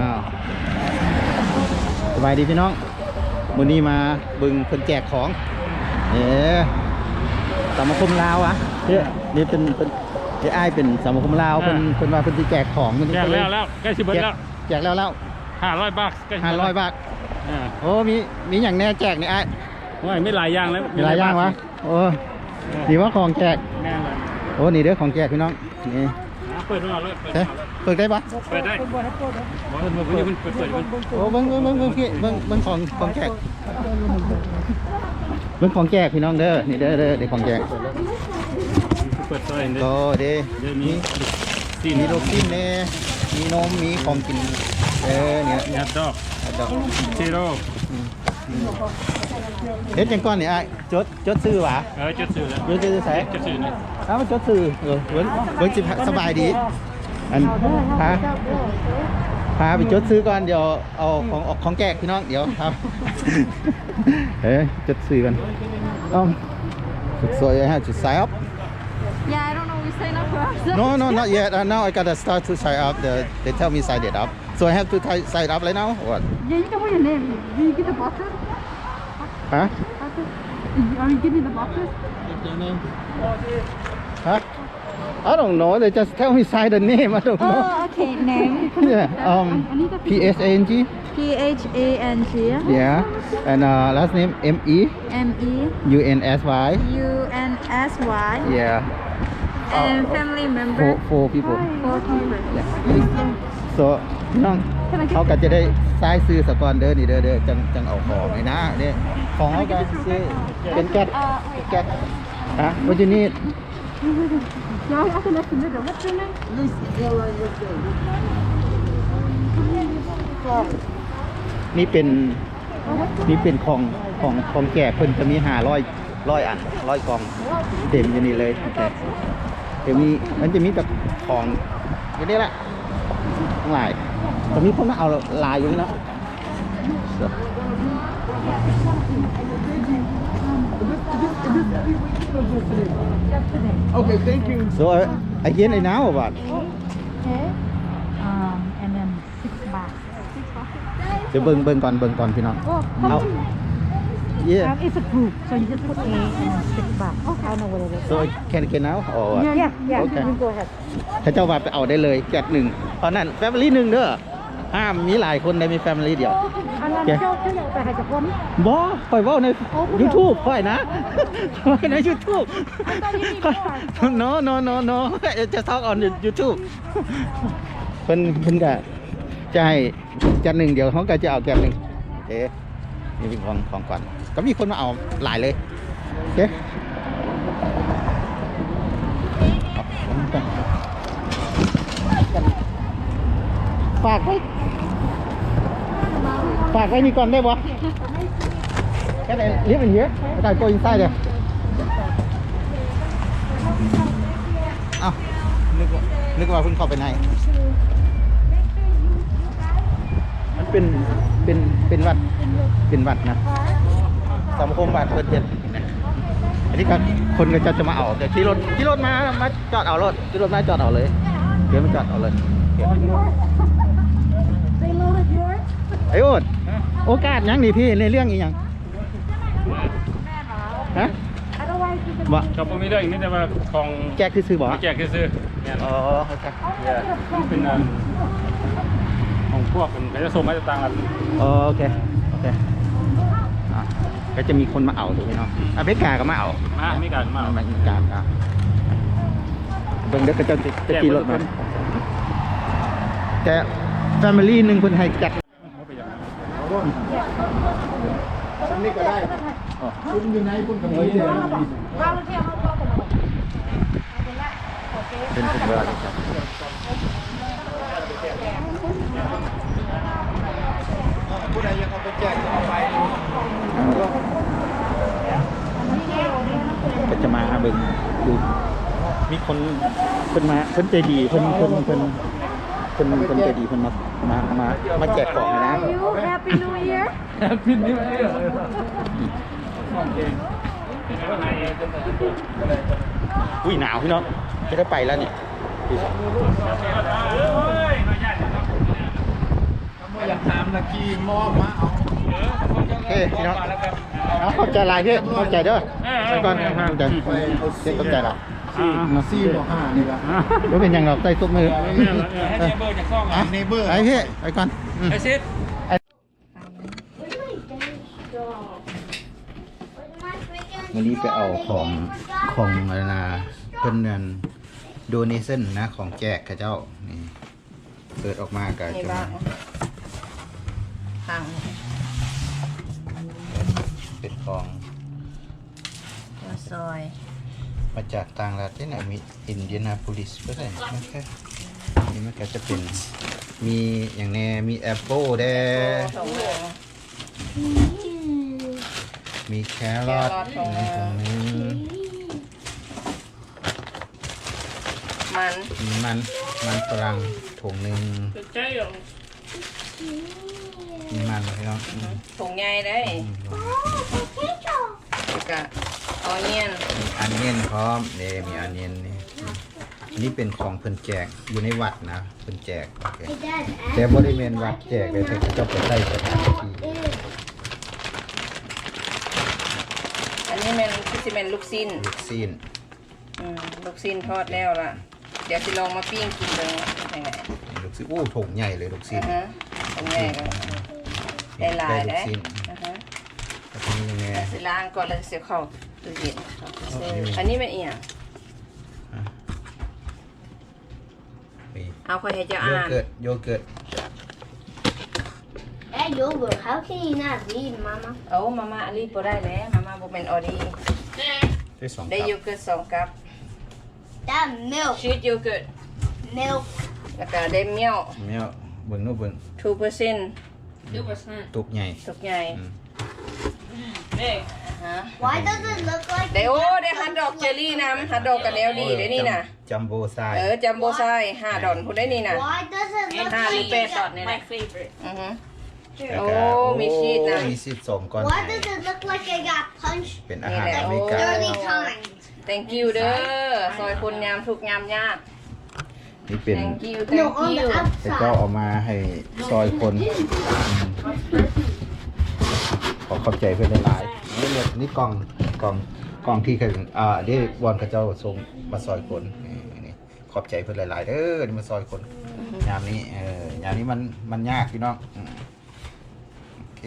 อ้าวสบายดีพี่น้องวันนี้มาบึงคนแจกของ เอ๋สามาคมลาวอะเนี่ยนี่เป็นเป็นไอ้อ้ายเป็นสามาคมลาวเป็นเป็นว่าเป็นที่แจกของมันแจกแล้วแล้วใกล้สิบเบิร์แจกแล้วแจกแล้วแล้วห้าร้อยบาทใกล้สิห้าร้อยบาทอ่าโอ้มีมีอย่างแน่แจกนี่ไอ้ายว่าไม่หลายอย่างแล้วมีหลายอย่างวะโอ้นี่ว่าของแจกแน่เลยโอ้นี่เด้อของแจกพี่น้องนี่อะเปิดมาเลยเปิดเอ๊ะเปิดได้ปะเปิดได้เปิดเปิดเปิดเปิดเปิดเปิดโอ้เบิ้งเบิ้งเบิ้งเบิ้งพี่เบิ้งเบิ้งของของแจกเบิ้งของแจกพี่น้องเด้อนี่เด้อเด้อเด็กของแจกเปิดตัวเองเลยก็เด้เดี๋ยวมีซีนมีโลกินเน่มีนมมีของกินเออเนี่ยแอดดอกดอกซีโร่เฮ็ดจังก้อนนี่ไอ้ายจดจดซื้อหวะเออจุดสื่อแล้วจดซื้อใส่จุดสื่อนะอ้าวมันจดซื้อเออเบิ้งเบิ้งสิสบายดี อันพาพาไปจดซื้อก่อนเดี๋ยวเอาของออกของแจกพี่น้องเดี๋ยวครับเอ้ยจดซื้อกันอ้อมสวยๆฮะจุด sign up Yeah, I don't know. We sign up for ourselves. no no not yet uh, now I gotta start to sign up the, they tell me sign it up so I have to ty- sign up right now or what Yeah, you can put your name. Do you get the boxes? huh Boxes? Are you giving the boxes? huh I don't know they just tell me sign the name I don't know Oh, okay. Name. yeah um P S A N G P H A N G yeah and uh, last name M E M E U N S Y U N S Y yeah and family four member four people four people. yeah so พี่น้อง Can I เขา get ก็จะได้ซ้ายซื้อสกอนเด้อนี่เด้อเด้อจังจังเอาของนี่นะนี่ของเขาก็ซื้อเป็นแก๊ส Uh, wait. แก๊สฮะ what you need No, I can let you know. What's your name? นี่เป็นนี่เป็นของของของแก่เพิ่นจะมีหาร้อยร้อยอันร้อยกองเต็มอยู่นี่เลยโอเคเดี๋ยวมีมันจะมีแบบของอย่างนี้แหละทั้งหลายแต่มีคนมาเอาลายอยู่นี่เนาะ Okay, thank you. So uh, again I now or what? Okay. Um, and then six baht. เดี๋ยวเบิ่งเบิ่งก่อนเบิ่งก่อนพี่น้อง Oh, เอา yeah Um, it's a group, so you just put A and then six baht. Okay. I don't know what it is. so can I get now or what Yeah, yeah. Okay. You go ahead. ถ้าเจ้าว่าไปเอาได้เลยแกะหนึ่งเพราะนั้น family หนึ่งเด้อ ห้ามมีหลายคนในมี family เดียวอันนั้น Okay. เจ้าเจ้าไปหาจากคนบอคอยเว่าใน YouTube คอยนะคอยใน YouTube no no no no จะ talk on YouTube เพิ่นเพิ่นก็จะให้จัดหนึ่งเดี๋ยวเขาก็จะเอาแก้มหนึ่งเอ๊ะนี่เป็นของของก่อนก็มีคนมาเอาหลายเลยโอ ฝากไว้ฝากไว้นี่ก่อนได้ปะ Can I live in here? Can I go inside there? เอ้านึกว่านึกว่าเพิ่งเข้าไปใน มันเป็นเป็นเป็นวัดเป็นวัดนะสังคมวัดเปิดเทียนอันนี้ก็คนก็จะจะมาเอาแต่ขี่รถขี่รถมามาจอดเอารถขี่รถมาจอดเอาเลยเดี๋ยวมาจอดเอาเลยเดี๋ยว ไอ้โอ๊ตโอกาสยังนี่พี่ในเรื่องอีกยังฮะว่ากับพวกนี้ได้อีกนิดแต่ว่าของแจกคือซื้อบอกแจกคือซื้อเนี่ยอ๋อโอเคมันเป็นอันของพวกมันจะส่งมาจากต่างกันอ๋อโอเคโอเคอะก็จะมีคนมาเอาถูกไหมเนาะอเมริกาก็มาเอามาไม่กันมาอเมริกาอะเบิ่งเด็กก็จะจะขี่รถมาแต่ แฟมิลี่หนึ่งคนให้จัดนี่ก็ได้คุณอยู่ไหนคุณกับผมเป็นคนเวลาจัดผู้ใดยังเอาไปแจกเอาไปก็จะมาเบิ่งดูมีคนเพิ่นมาเพิ่นใจดีเพิ่นเพิ่นเพิ่น เพิ่นเพิ่นใจดีเพิ่นมามามามาแจกของนะ You Happy New Year พินนี่ไม่ได้เหรออุ้ยหนาวพี่น้องจะได้ไปแล้วเนี่ยอยากถามละกี้มอบมาเอาเฮ้ยพี่น้องเอาเข้าใจหลายพี่เข้าใจเด้อไปก่อนเข้าใจไปเอาเด็กเข้า ใจหรอซี่บ่ห้านี่ละรู้เป็นยังเราใต้ซุปมือให้เบอร์จากซ่องอะในเบอร์ไอ้พี่ไปก่อนอืมไอซิดวันนี้ไปเอาของของอะไรนะเพิ่นนั่นโดเนชั่นนะของแจกเขาเจ้านี่เปิดออกมาก็นี่จะบ้ามางทางเป็นของมาซอย มาจากต่างรัฐที่ไหนมีอินเดียนาโพลิสก็ได้ไม่ใช่นี่มันก็จะเป็นมีอย่างแน่มีแอปเปิลแดสองโลมีแครอทแครอทของมีตรงนี้มันมีมันมันฝรั่งถุงหนึ่งใช่หรอมีมันพี่น้องอืมถุงใหญ่ได้กะ ออเนียนมีอันเนียนพร้อมเนี่ยมีอันเนียนนี่อันนี้เป็นของเพิ่นแจกอยู่ในวัดนะเพิ่นแจกโอเคแต่บริเวณวัดแจกเลยเพิ่นจะไปใส่สถานที่อันนี้เป็นคือสิเป็นลูกชิ้นลูกซีนอืมลูกชิ้นทอดแล้วล่ะ เดี๋ยวสิลองมาปิ้งกินดูยังไงนี่ลูกซีนอู้ถุงใหญ่เลยลูกซีอืนอฮะถุงใหญ่ก็ได้หลายลูได้กซีนอือฮะ แล้วก็นี่ยังไง สิล้างก่อนแล้วเสียเข้า ตู้เย็นอันนี้เป็นอีหยังมีเอาค่อยให้เจ้าโยอ่านเกิร์ตโยเกิร์ต Hey, yogurt. How can you not read, Mama? เอามาม่าอันนี้บ่ได้แล้วมาม่าบ่เป็นออดีได้สองได้คัโยพเกิร์ตสองกัป That milk. ชีสโยเกิร์ต Milk. แล้วก็ได้เมี่ยวแมวเบิ่งโนู้นเบิ่ง2%เปอร์เซ็นต์ตุกใหญ่ ทุกใหญ่อืมฮะ Why does it look like ได้โอ้ได้ฮัทดอกเจลลี่น้ำฮัทดอกกับแนวดีได้นี่นะจัมโบ้ไซส์เออจัมโบ้ไซห้าดอนพูดได้นี่นะ Why does it look ห้าหรือ like แปดดอนเนี่ยนะอือฮึ แล้วโอ้ก็มีชีสนะ มีชีสสองก้อน Why does it look like I got punched เป็นอาหารนี่แหละอเมริกัน 30 times? thank you เด้อซอยคนยามทุกยามยาก นี่เป็น thank you No, thank on you the แต่เจ้า outside. เอามาให้ซอยคนอืม ขอขอบใจเพื่อนหลายๆนี่เลยนี่กล่องกล่องกล่องที่เขาอ่าได้วอนเขาเจ้าส่งมาซอยคนนี่นี่ขอบใจเพื่อนหลายๆเด้อที่มาซอยคนยามนี้เออยามนี้มันมันยากพี่น้องอืมโอเค